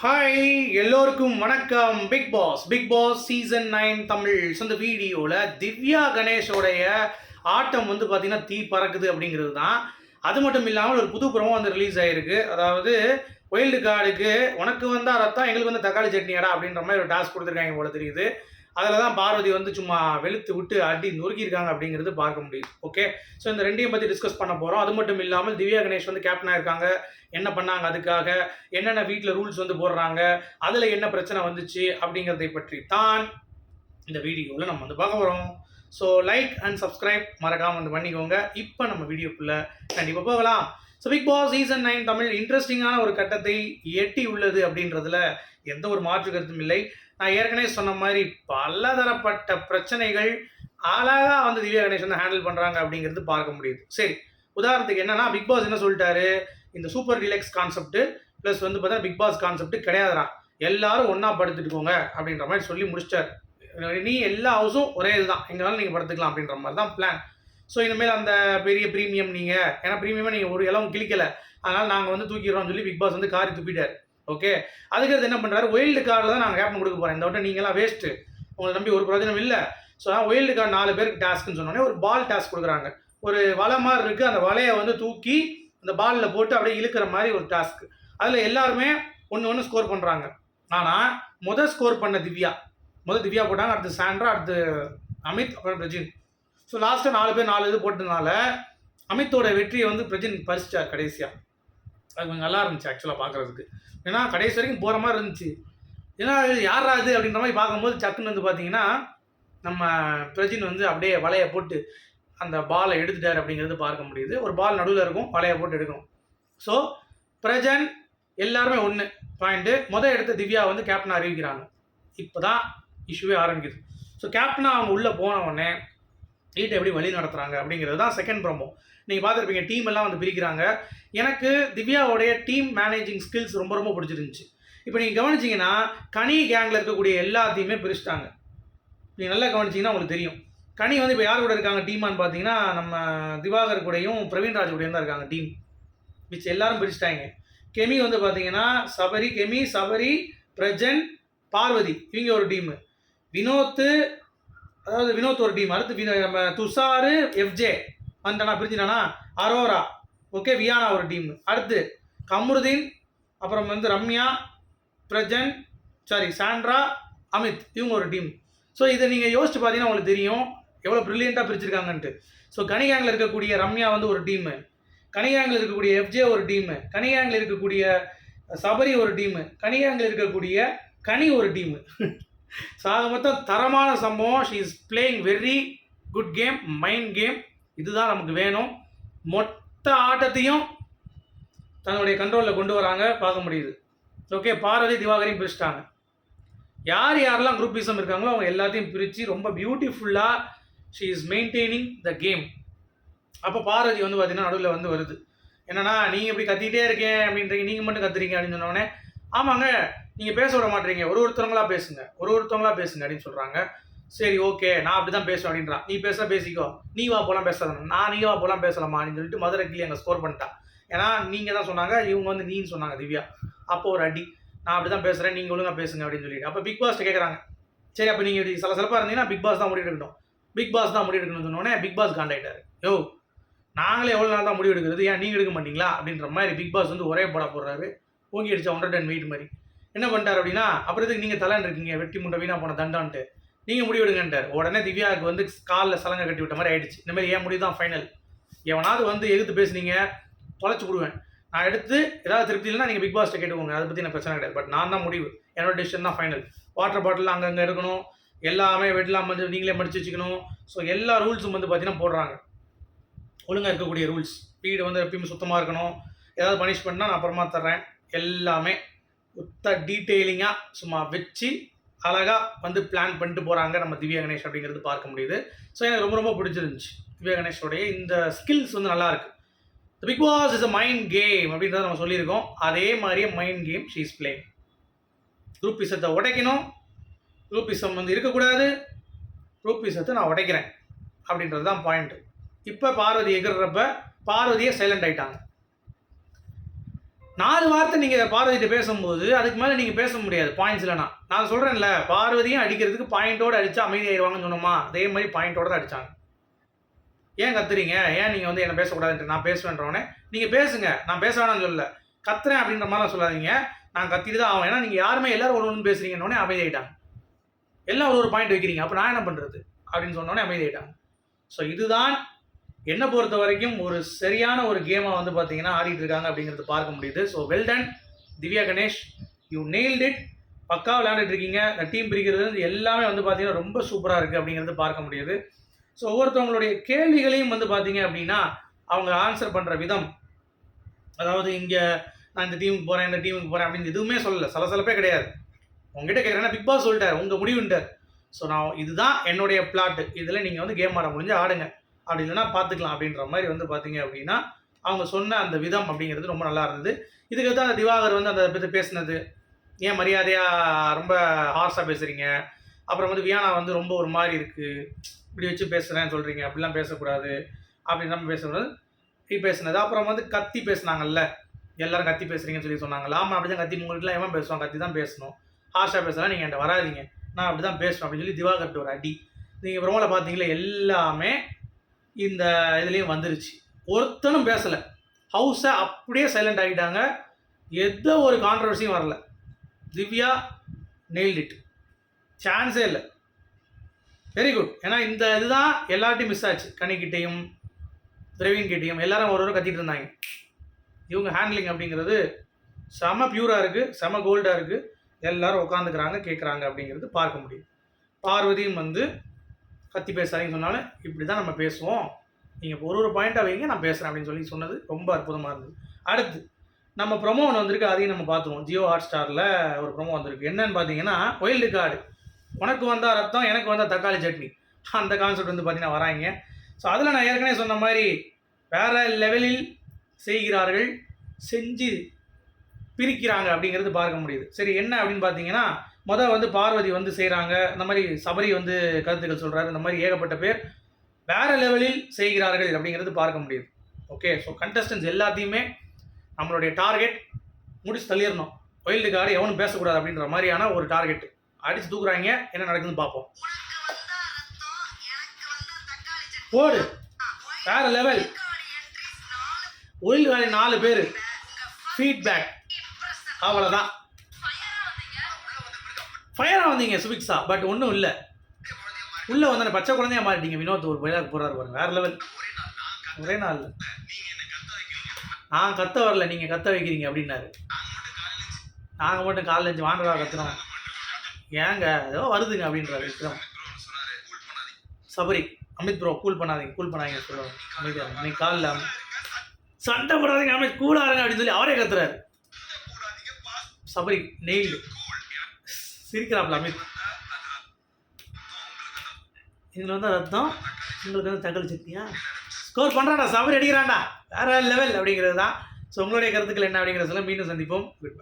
Hi எல்லோருக்கும் வணக்கம். Bigg Boss Bigg Boss season nine Tamil அந்த வீடியோவில் திவ்யா கணேஷோடைய ஆட்டம் வந்து பார்த்தீங்கன்னா தீ பறக்குது அப்படிங்கிறது தான். அது மட்டும் இல்லாமல் ஒரு புது புறமும் வந்து ரிலீஸ் ஆகிருக்கு அதாவது ஒயில்டு கார்டுக்கு உனக்கு வந்தால் ரத்தம் எங்களுக்கு வந்து தக்காளி சட்னியாடா அப்படின்ற மாதிரி ஒரு டாஸ்க் கொடுத்துருக்காங்க போல தெரியுது. அதில் தான் பார்வதி வந்து சும்மா வெளுத்து விட்டு அடி நொறுக்கியிருக்காங்க அப்படிங்கிறது பார்க்க முடியுது. ஓகே ஸோ இந்த ரெண்டையும் பற்றி டிஸ்கஸ் பண்ண போகிறோம் அது மட்டும் இல்லாமல் திவ்யா கணேஷ் வந்து கேப்டனாக இருக்காங்க என்ன பண்ணாங்க அதுக்காக? என்னென்ன வீட்டில் ரூல்ஸ் வந்து போடுறாங்க? அதில் என்ன பிரச்சனை வந்துச்சு அப்படிங்கிறதை பற்றி தான் இந்த வீடியோவில் நம்ம வந்து பார்க்க போகிறோம் ஸோ லைக் அண்ட் சப்ஸ்கிரைப் மறக்காமல் வந்து பண்ணிக்கோங்க. இப்போ நம்ம வீடியோக்குள்ளே கண்டிப்பாக போகலாம். So Bigg Boss season nine Tamil இன்ட்ரெஸ்டிங்கான ஒரு கட்டத்தை எட்டி உள்ளது அப்படின்றதுல எந்த ஒரு மாற்று கருத்தும் இல்லை. நான் ஏற்கனவே சொன்ன மாதிரி பலதரப்பட்ட பிரச்சனைகள் அழகாக வந்து திவ்யா கணேஷ் வந்து ஹேண்டில் பண்ணுறாங்க அப்படிங்கிறது பார்க்க முடியுது. சரி உதாரணத்துக்கு என்னன்னா பிக் பாஸ் என்ன சொல்லிட்டாரு? இந்த சூப்பர் டிலக்ஸ் கான்செப்ட் ப்ளஸ் வந்து பார்த்தா பிக் பாஸ் கான்செப்ட் கிடையாதுடா. எல்லாரும் ஒன்றா படுத்துட்டுக்கோங்க அப்படின்ற மாதிரி சொல்லி முடிச்சிட்டார். நீ எல்லா ஹவுஸும் ஒரே இதுதான். எங்களாலும் நீங்கள் படுத்துக்கலாம் அப்படின்ற மாதிரி தான் பிளான் ஸோ இனிமேல் அந்த பெரிய ப்ரீமியம் நீங்கள் ஏன்னா ப்ரீமியமாக நீங்கள் ஒரு இளவும் கிளிக்கலை அதனால் நாங்கள் வந்து தூக்கிடுறோம்னு சொல்லி பிக் பாஸ் வந்து காரி துப்பிட்டார். ஓகே அதுக்கு என்ன பண்ணுறாரு ஒயில்டு கார்டில் தான் நாங்கள் கேப்டன் கொடுக்க போகிறோம் இந்த வட்டம் நீங்களாம் வேஸ்ட்டு உங்களை நம்பி ஒரு பிரயோஜனம் இல்லை. ஸோ ஒயில்டு கார்டு நாலு பேருக்கு டாஸ்க்குன்னு சொன்னோடனே ஒரு பால் டாஸ்க் கொடுக்குறாங்க. ஒரு வலை மாதிரி இருக்குது அந்த வலையை வந்து தூக்கி அந்த பாலில் போட்டு அப்படியே இழுக்கிற மாதிரி ஒரு டாஸ்க் அதில் எல்லாருமே ஒன்று ஒன்று ஸ்கோர் பண்ணுறாங்க ஆனால் முதல் ஸ்கோர் பண்ண திவ்யா. முதல் திவ்யா போட்டாங்க. அடுத்து சாண்ட்ரா அடுத்து அமித் அப்புறம் பிரஜின். ஸோ லாஸ்ட்டாக நாலு பேர் நாலு இது போட்டதுனால அமித்தோட வெற்றியை வந்து பிரஜின் பறிச்சிட்டார் கடைசியாக அது கொஞ்சம் நல்லா இருந்துச்சு ஆக்சுவலாக பார்க்குறதுக்கு ஏன்னா கடைசி வரைக்கும் போகிற மாதிரி இருந்துச்சு. ஏன்னா இது யாரா அது அப்படின்ற மாதிரி பார்க்கும்போது சக்குன்னு வந்து பார்த்தீங்கன்னா நம்ம பிரஜின் வந்து அப்படியே வலையை போட்டு அந்த பாலை எடுத்துட்டார் அப்படிங்கிறது பார்க்க முடியுது. ஒரு பால் நடுவில் இருக்கும் வலையை போட்டு எடுக்கணும் ஸோ பிரஜன் எல்லாருமே ஒன்று பாயிண்ட்டு முதல் எடுத்த திவ்யா வந்து கேப்டன் அறிவிக்கிறாங்க. இப்போ தான் இஷ்யூவே ஆரம்பிக்குது ஸோ கேப்டனாக அவங்க உள்ளே போன உடனே வீட்டை எப்படி வழி நடத்துகிறாங்க அப்படிங்கிறது தான் செகண்ட் ப்ரோமோ நீங்கள் பார்த்துருப்பீங்க டீம் எல்லாம் வந்து பிரிக்கிறாங்க. எனக்கு திவ்யாவுடைய டீம் மேனேஜிங் ஸ்கில்ஸ் ரொம்ப ரொம்ப பிடிச்சிருந்துச்சு. இப்போ நீங்கள் கவனிச்சிங்கன்னா கனி கேங்கில் இருக்கக்கூடிய எல்லாத்தையுமே பிரிச்சிட்டாங்க. நீங்கள் நல்லா கவனிச்சிங்கன்னா உங்களுக்கு தெரியும். கனி வந்து இப்போ யார் கூட இருக்காங்க? டீமான்னு பார்த்தீங்கன்னா நம்ம திவாகர் கூடயும் பிரவீன் ராஜ் கூடயும் தான் இருக்காங்க டீம் மிச்சம் எல்லாரும் பிரிச்சிட்டாங்க. கெமி வந்து பார்த்தீங்கன்னா சபரி கெமி சபரி பிரஜன் பார்வதி. இவங்க ஒரு டீமு வினோத்து அதாவது வினோத் ஒரு டீம். அடுத்து வினோ- நம்ம துஷாரு எஃப்ஜே. வந்தானா பிரிஞ்சினானா? அரோரா. ஓகே வியானா ஒரு டீம். அடுத்து கமருதீன் அப்புறம் வந்து ரம்யா பிரஜன் சாரி சாண்ட்ரா அமித். இவங்க ஒரு டீம். ஸோ இதை நீங்கள் யோசிச்சு பார்த்தீங்கன்னா உங்களுக்கு தெரியும். எவ்வளோ ப்ரில்லியண்ட்டாக பிரிச்சிருக்காங்கன்ட்டு. ஸோ கனிகாங்கில் இருக்கக்கூடிய ரம்யா வந்து ஒரு டீமு. கனிகாங்கில் இருக்கக்கூடிய எஃப்ஜே ஒரு டீமு. கனிகாங்கில் இருக்கக்கூடிய சபரி ஒரு டீமு. கனிகாங்கில் இருக்கக்கூடிய கனி ஒரு டீமு. ஸோ அது மொத்தம் தரமான சம்பவம். She is playing very good game mind game இதுதான் நமக்கு வேணும். மொத்த ஆட்டத்தையும் தன்னுடைய கண்ட்ரோலில் கொண்டு வராங்க. பார்க்க முடியுது. ஓகே பார்வதி திவாகரையும் பிரிச்சிட்டாங்க. யார் யாரெல்லாம் குரூப்பிசம் இருக்காங்களோ அவங்க எல்லாத்தையும் பிரித்து ரொம்ப பியூட்டிஃபுல்லாக she is maintaining the game அப்போ பார்வதி வந்து பார்த்தீங்கன்னா நடுவில் வந்து வருது. என்னன்னா நீங்கள் இப்படி கத்திக்கிட்டே இருக்கேன் அப்படின்றீங்க. நீங்கள் மட்டும் கத்துறீங்க அப்படின்னு சொன்னோடனே ஆமாங்க நீங்கள் பேச விட மாட்டீங்க. ஒரு ஒருத்தவங்களா பேசுங்க. ஒரு ஒருத்தவங்களா பேசுங்க அப்படின்னு சொல்கிறாங்க சரி ஓகே நான் அப்படி தான் பேசுவேன் அப்படின்றான் நீ பேச பேசிக்கோ. நீ வா போலாம் பேசாத நான் நீ வா போலாம் பேசலாமா அப்படின்னு சொல்லிட்டு மதுரை கிளி அங்கே ஸ்கோர் பண்ணிட்டான் ஏன்னா நீங்கள் தான் சொன்னாங்க. இவங்க வந்து நீன்னு சொன்னாங்க திவ்யா. அப்போ ஒரு அடி. நான் அப்படி தான் பேசுகிறேன் நீங்கள் ஒழுங்கா பேசுங்க அப்படின்னு சொல்லிட்டு. அப்போ பிக் பாஸ்ட்டு கேட்குறாங்க சரி அப்போ நீங்கள் இப்படி சில சிறப்பாக இருந்தீங்கன்னா பிக் பாஸ் தான் முடிவு எடுக்கணும். பிக் பாஸ் தான் முடிவு எடுக்கணும்னு சொன்னோடனே பிக் பாஸ் காண்டாக்டாரு யோ நாங்களே எவ்வளோ நாள் தான் முடிவு எடுக்கிறது? ஏன் நீங்கள் எடுக்க மாட்டீங்களா? அப்படின்ற மாதிரி பிக் பாஸ் வந்து ஒரே போட போடுறாரு. ஓங்கி அடிச்சா ஒன்றரை டன் வெயிட் மாதிரி. என்ன பண்ணிட்டார் அப்படின்னா அப்புறத்துக்கு நீங்கள் தலைன்னு இருக்கீங்க வெட்டி முண்டை வீணா போன தண்டான்ட்டு நீங்கள் முடிவிடுங்கன்ட்டு உடனே திவ்யாவுக்கு வந்து காலில் சலங்கை கட்டி விட்ட மாதிரி ஆயிடுச்சு. இந்த மாதிரி ஏன் முடிவு தான் ஃபைனல் எவனாவது வந்து எதிர்த்து பேசுனீங்க தொலைச்சு விடுவேன். நான் எடுத்து ஏதாவது திருப்தி இல்லைனா நீங்கள் பிக் பாஸ்ட்டை கேட்டுக்கோங்க. அதை பற்றி எனக்கு பிரச்சனை கிடையாது. பட் நான் தான் முடிவு. என்னோட டிசிஷன் தான் ஃபைனல் வாட்டர் பாட்டில் அங்கங்கே எடுக்கணும். எல்லாமே வெட்டலாம் வந்து நீங்களே மடிச்சு வச்சுக்கணும். ஸோ எல்லா ரூல்ஸும் வந்து பார்த்தீங்கன்னா போடுறாங்க. ஒழுங்காக இருக்கக்கூடிய ரூல்ஸ் வீடு வந்து எப்பயுமே சுத்தமாக இருக்கணும். ஏதாவது பனிஷ்மெண்ட்னா நான் அப்புறமா தர்றேன். எல்லாமே ஒத்த டீட்டெயிலிங்காக சும்மா வச்சு அழகாக வந்து பிளான் பண்ணிட்டு போகிறாங்க நம்ம திவ்யா கணேஷ் அப்படிங்கிறது பார்க்க முடியுது. ஸோ எனக்கு ரொம்ப ரொம்ப பிடிச்சிருந்துச்சு திவ்யா கணேஷோடைய இந்த ஸ்கில்ஸ் வந்து நல்லா the Bigg Boss is a mind game அப்படின்றத நம்ம சொல்லியிருக்கோம். அதே மாதிரியே மைண்ட் கேம் ஷீஸ் பிளேயிங் ரூபிசத்தை உடைக்கணும். ரூபிசம் வந்து இருக்கக்கூடாது. ரூபிசத்தை நான் உடைக்கிறேன் அப்படின்றது தான் பாயிண்ட் இப்போ பார்வதி எகிறப்ப பார்வதியே சைலண்ட் ஆகிட்டாங்க நாலு வார்த்தை நீங்கள் பார்வதிட்ட பேசும்போது அதுக்கு மேலே நீங்கள் பேச முடியாது பாயிண்ட்ஸ் இல்லைனா நான் சொல்கிறேன்ல பார்வதியும் அடிக்கிறதுக்கு பாயிண்டோடு அடித்தா அமைதியாயிருவாங்கன்னு சொன்னோமா? அதே மாதிரி பாயிண்டோட தான் அடித்தாங்க ஏன் கத்துறீங்க? ஏன் நீங்கள் வந்து என்ன பேசக்கூடாதுன்ட்டு நான் பேசுவேன்றவனே நீங்கள் பேசுங்க நான் பேச வேணாம்னு சொல்லல. கத்துறேன் அப்படின்ற மாதிரிலாம் சொல்லாதீங்க. நான் கத்திட்டு தான் ஆகும் ஏன்னா நீங்கள் யாருமே எல்லாரும் ஒன்று ஒன்று பேசுகிறீங்கன்னொடனே அமைதியாயிட்டாங்க எல்லாம் ஒரு ஒரு பாயிண்ட் வைக்கிறீங்க. அப்போ நான் என்ன பண்ணுறது அப்படின்னு சொன்னோடனே அமைதியாயிட்டாங்க ஸோ இதுதான் என்னை பொறுத்த வரைக்கும் ஒரு சரியான ஒரு கேமாக வந்து பார்த்தீங்கன்னா ஆடிட்டு இருக்காங்க அப்படிங்கிறது பார்க்க முடியுது. So well done Divya Ganesh you nailed it பக்கா விளையாண்டுட்டு இருக்கீங்க. இந்த டீம் பிரிக்கிறது எல்லாமே வந்து பார்த்தீங்கன்னா ரொம்ப சூப்பராக இருக்குது அப்படிங்கிறது பார்க்க முடியுது. ஸோ ஒவ்வொருத்தவங்களுடைய கேள்விகளையும் வந்து பார்த்தீங்க அப்படின்னா அவங்க ஆன்சர் பண்ணுற விதம் அதாவது இங்கே நான் இந்த டீமுக்கு போகிறேன் இந்த டீமுக்கு போகிறேன் அப்படின்னு எதுவுமே சொல்லலை. சலசலப்பே கிடையாது. உங்ககிட்ட கேட்குறேன்னா பிக் பாஸ் சொல்லிட்டார். உங்கள் முடிவுன்ட்டார். ஸோ நான் இதுதான் என்னுடைய பிளாட்டு இதில் நீங்கள் வந்து கேம் ஆட முடிஞ்சு ஆடுங்க. அப்படி இல்லைன்னா பார்த்துக்கலாம் அப்படின்ற மாதிரி வந்து பார்த்தீங்க அப்படின்னா அவங்க சொன்ன அந்த விதம் அப்படிங்கிறது ரொம்ப நல்லா இருந்தது. இதுக்கு தான் அந்த திவாகர் வந்து அந்த பற்றி பேசினது. ஏன் மரியாதையாக ரொம்ப ஹார்ஸாக பேசுகிறீங்க அப்புறம் வந்து வியானா வந்து ரொம்ப ஒரு மாதிரி இருக்குது இப்படி வச்சு பேசுகிறேன்னு சொல்கிறீங்க அப்படிலாம் பேசக்கூடாது. அப்படின்னு நம்ம பேசக்கூடாது இப்படி பேசுனது. அப்புறம் வந்து கத்தி பேசுனாங்கல்ல. எல்லாரும் கத்தி பேசுகிறீங்கன்னு சொல்லி சொன்னாங்கல்ல. ஆமாம் அப்படி தான் கத்தி உங்கள்கிட்டலாம் எவன் பேசுவான்? கத்தி தான் பேசணும். ஹார்ஷாக பேசலாம் நீங்கள் என்கிட்ட வராதீங்க. நான் அப்படி தான் பேசுவேன் அப்படின்னு சொல்லி திவாகர்ட்ட ஒரு அடி. நீங்கள் ப்ரோமோவில் பார்த்தீங்களா எல்லாமே இந்த இதுலேயும் வந்துருச்சு. ஒருத்தனும் பேசலை. ஹவுஸை அப்படியே சைலண்ட் ஆகிட்டாங்க. எந்த ஒரு கான்ட்ரவர்சியும் வரல. திவ்யா நெயில்ட் இட் சான்ஸே இல்லை. வெரி குட் ஏன்னா இந்த இதுதான் எல்லார்ட்டையும் மிஸ் ஆச்சு. கனிக்கிட்டேயும் துரவிங்க்கிட்டயும் எல்லாரும் ஒரு ஒரு கத்திட்டு இருந்தாங்க. இவங்க ஹேண்ட்லிங் அப்படிங்கிறது செம பியூராக இருக்குது செம கோல்டாக இருக்குது எல்லாரும் உட்காந்துக்கிறாங்க கேட்குறாங்க அப்படிங்கிறது பார்க்க முடியும் பார்வதியும் வந்து கத்தி பேசாதீங்கன்னு சொன்னாலும் இப்படி தான் நம்ம பேசுவோம். நீங்கள் ஒரு ஒரு பாயிண்ட்டாக வைங்க நான் பேசுகிறேன் அப்படின்னு சொல்லி சொன்னது ரொம்ப அற்புதமாக இருந்தது. அடுத்து நம்ம ப்ரொமோ ஒன்று வந்திருக்கு அதையும் நம்ம பார்த்துருவோம். ஜியோ ஹாட் ஸ்டாரில் ஒரு ப்ரொமோ வந்திருக்கு. என்னன்னு பார்த்தீங்கன்னா ஒயில்டு கார்டு உனக்கு வந்தால் ரத்தம் எனக்கு வந்தால் தக்காளி சட்னி. அந்த கான்செப்ட் வந்து பார்த்தீங்கன்னா வராங்க. ஸோ அதில் நான் ஏற்கனவே சொன்ன மாதிரி வேறு லெவலில் செய்கிறார்கள் செஞ்சு பிரிக்கிறாங்க அப்படிங்கிறது பார்க்க முடியுது. சரி என்ன அப்படின்னு பார்த்தீங்கன்னா மொதல் வந்து பார்வதி வந்து செய்கிறாங்க இந்த மாதிரி சபரி வந்து கருத்துக்கள் சொல்கிறாரு இந்த மாதிரி ஏகப்பட்ட பேர் வேறு லெவலில் செய்கிறார்கள் அப்படிங்கிறது பார்க்க முடியுது. ஓகே ஸோ கண்டஸ்டன்ஸ் எல்லாத்தையுமே நம்மளுடைய டார்கெட் முடிச்சு தள்ளிடணும். ஒயில்டு கார்டு எவனும் பேசக்கூடாது அப்படின்ற மாதிரியான ஒரு டார்கெட் அடிச்சு தூக்குறாங்க. என்ன நடக்குதுன்னு பார்ப்போம். போடு. வேற லெவல் ஒயில் வேலை நாலு பேர். ஃபீட்பேக் அவ்வளோதான் ஃபயராக வந்தீங்க சுபிக்ஸா பட் ஒன்றும் இல்லை. உள்ளே வந்து பச்சை குழந்தையா மாறிட்டீங்க. வினோத் ஒரு பயிலாக போகிறாரு பாருங்க. வேற லெவல் ஒரே நாள் நான் கத்த வரல. நீங்கள் கத்த வைக்கிறீங்க அப்படின்னாரு. நாங்கள் மட்டும் காலைல அஞ்சு வாண்டவா கத்துறோம். ஏங்க? ஏதோ வருதுங்க அப்படின்றாரு விக்ரம். சபரி அமித் ப்ரோ கூல் பண்ணாதீங்க. கூல் பண்ணாதீங்க சொல்லுவாங்க அமைதியாக இன்னைக்கு காலில் சண்டை போடாதீங்க அமித். கூலாருங்க அப்படின்னு சொல்லி அவரே கத்துறாரு. சபரி நெயில் சிரிக்கிறாப்ல அமித். இதில் வந்து ரத்தம் உங்களுக்கு வந்து தகவல் சக்தியா? ஸ்கோர் பண்ணுறாடா சவர் அடிக்கிறாண்டா வேற லெவல் அப்படிங்கிறது தான் ஸோ உங்களுடைய கருத்துக்கள் என்ன அப்படிங்கிறதுல மீண்டும் சந்திப்போம். குட்